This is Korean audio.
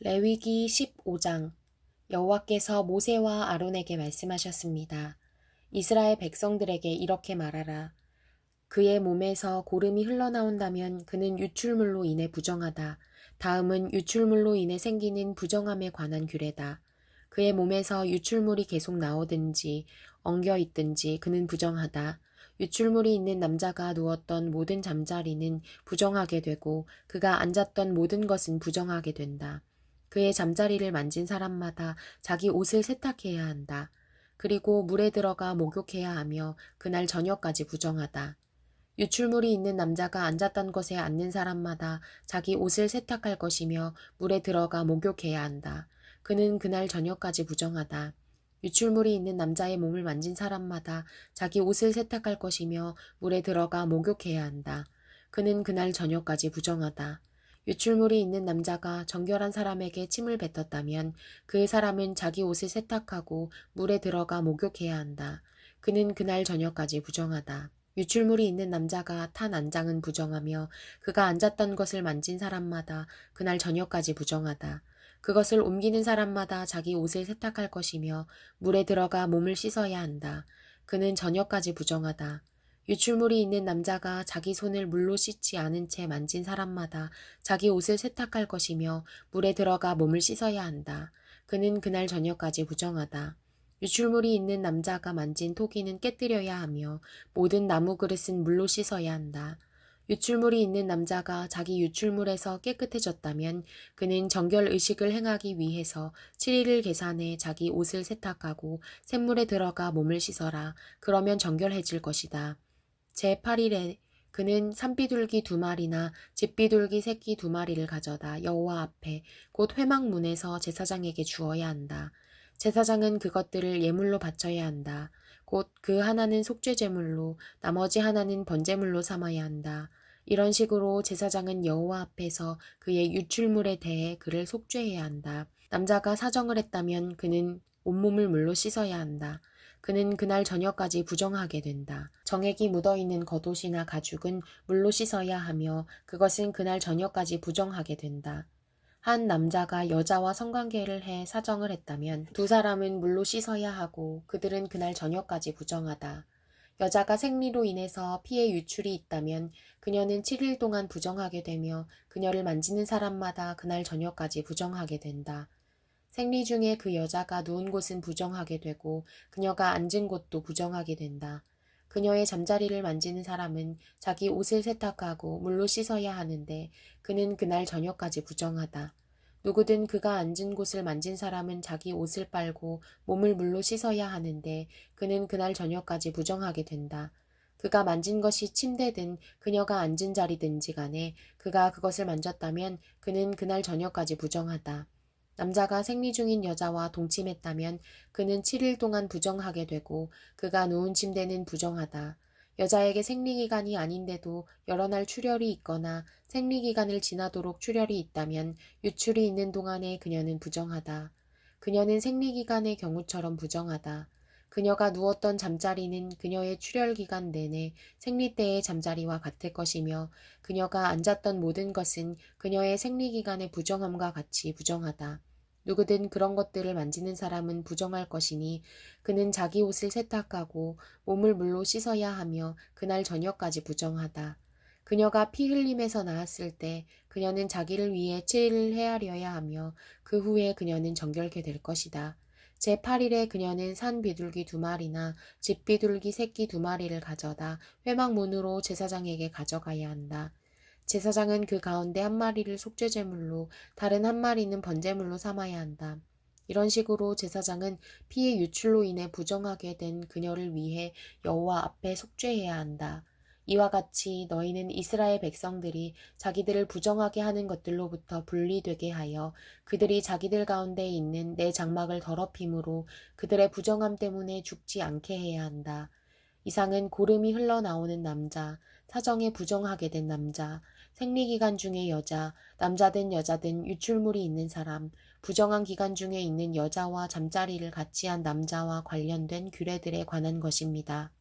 레위기 15장 여호와께서 모세와 아론에게 말씀하셨습니다. 이스라엘 백성들에게 이렇게 말하라. 그의 몸에서 고름이 흘러나온다면 그는 유출물로 인해 부정하다. 다음은 유출물로 인해 생기는 부정함에 관한 규례다. 그의 몸에서 유출물이 계속 나오든지 엉겨 있든지 그는 부정하다. 유출물이 있는 남자가 누웠던 모든 잠자리는 부정하게 되고 그가 앉았던 모든 것은 부정하게 된다. 그의 잠자리를 만진 사람마다 자기 옷을 세탁해야 한다. 그리고 물에 들어가 목욕해야 하며 그날 저녁까지 부정하다. 유출물이 있는 남자가 앉았던 곳에 앉는 사람마다 자기 옷을 세탁할 것이며 물에 들어가 목욕해야 한다. 그는 그날 저녁까지 부정하다. 유출물이 있는 남자의 몸을 만진 사람마다 자기 옷을 세탁할 것이며 물에 들어가 목욕해야 한다. 그는 그날 저녁까지 부정하다. 유출물이 있는 남자가 정결한 사람에게 침을 뱉었다면 그 사람은 자기 옷을 세탁하고 물에 들어가 목욕해야 한다. 그는 그날 저녁까지 부정하다. 유출물이 있는 남자가 탄 안장은 부정하며 그가 앉았던 것을 만진 사람마다 그날 저녁까지 부정하다. 그것을 옮기는 사람마다 자기 옷을 세탁할 것이며 물에 들어가 몸을 씻어야 한다. 그는 저녁까지 부정하다. 유출물이 있는 남자가 자기 손을 물로 씻지 않은 채 만진 사람마다 자기 옷을 세탁할 것이며 물에 들어가 몸을 씻어야 한다. 그는 그날 저녁까지 부정하다. 유출물이 있는 남자가 만진 토기는 깨뜨려야 하며 모든 나무 그릇은 물로 씻어야 한다. 유출물이 있는 남자가 자기 유출물에서 깨끗해졌다면 그는 정결 의식을 행하기 위해서 7일을 계산해 자기 옷을 세탁하고 샘물에 들어가 몸을 씻어라. 그러면 정결해질 것이다. 제8일에 그는 산비둘기 두 마리나 집비둘기 새끼 두 마리를 가져다 여호와 앞에 곧 회막문에서 제사장에게 주어야 한다. 제사장은 그것들을 예물로 바쳐야 한다. 곧 그 하나는 속죄제물로 나머지 하나는 번제물로 삼아야 한다. 이런 식으로 제사장은 여호와 앞에서 그의 유출물에 대해 그를 속죄해야 한다. 남자가 사정을 했다면 그는 온몸을 물로 씻어야 한다. 그는 그날 저녁까지 부정하게 된다. 정액이 묻어있는 겉옷이나 가죽은 물로 씻어야 하며 그것은 그날 저녁까지 부정하게 된다. 한 남자가 여자와 성관계를 해 사정을 했다면 두 사람은 물로 씻어야 하고 그들은 그날 저녁까지 부정하다. 여자가 생리로 인해서 피해 유출이 있다면 그녀는 7일 동안 부정하게 되며 그녀를 만지는 사람마다 그날 저녁까지 부정하게 된다. 생리 중에 그 여자가 누운 곳은 부정하게 되고 그녀가 앉은 곳도 부정하게 된다. 그녀의 잠자리를 만지는 사람은 자기 옷을 세탁하고 물로 씻어야 하는데 그는 그날 저녁까지 부정하다. 누구든 그가 앉은 곳을 만진 사람은 자기 옷을 빨고 몸을 물로 씻어야 하는데 그는 그날 저녁까지 부정하게 된다. 그가 만진 것이 침대든 그녀가 앉은 자리든지 간에 그가 그것을 만졌다면 그는 그날 저녁까지 부정하다. 남자가 생리 중인 여자와 동침했다면 그는 7일 동안 부정하게 되고 그가 누운 침대는 부정하다. 여자에게 생리기간이 아닌데도 여러 날 출혈이 있거나 생리기간을 지나도록 출혈이 있다면 유출이 있는 동안에 그녀는 부정하다. 그녀는 생리기간의 경우처럼 부정하다. 그녀가 누웠던 잠자리는 그녀의 출혈기간 내내 생리 때의 잠자리와 같을 것이며 그녀가 앉았던 모든 것은 그녀의 생리기간의 부정함과 같이 부정하다. 누구든 그런 것들을 만지는 사람은 부정할 것이니 그는 자기 옷을 세탁하고 몸을 물로 씻어야 하며 그날 저녁까지 부정하다. 그녀가 피 흘림에서 나았을 때 그녀는 자기를 위해 7일을 헤아려야 하며 그 후에 그녀는 정결케 될 것이다. 제8일에 그녀는 산 비둘기 두 마리나 집 비둘기 새끼 두 마리를 가져다 회막문으로 제사장에게 가져가야 한다. 제사장은 그 가운데 한 마리를 속죄제물로 다른 한 마리는 번제물로 삼아야 한다. 이런 식으로 제사장은 피의 유출로 인해 부정하게 된 그녀를 위해 여호와 앞에 속죄해야 한다. 이와 같이 너희는 이스라엘 백성들이 자기들을 부정하게 하는 것들로부터 분리되게 하여 그들이 자기들 가운데 있는 내 장막을 더럽힘으로 그들의 부정함 때문에 죽지 않게 해야 한다. 이상은 고름이 흘러나오는 남자, 사정에 부정하게 된 남자, 생리기간 중의 여자, 남자든 여자든 유출물이 있는 사람, 부정한 기간 중에 있는 여자와 잠자리를 같이 한 남자와 관련된 규례들에 관한 것입니다.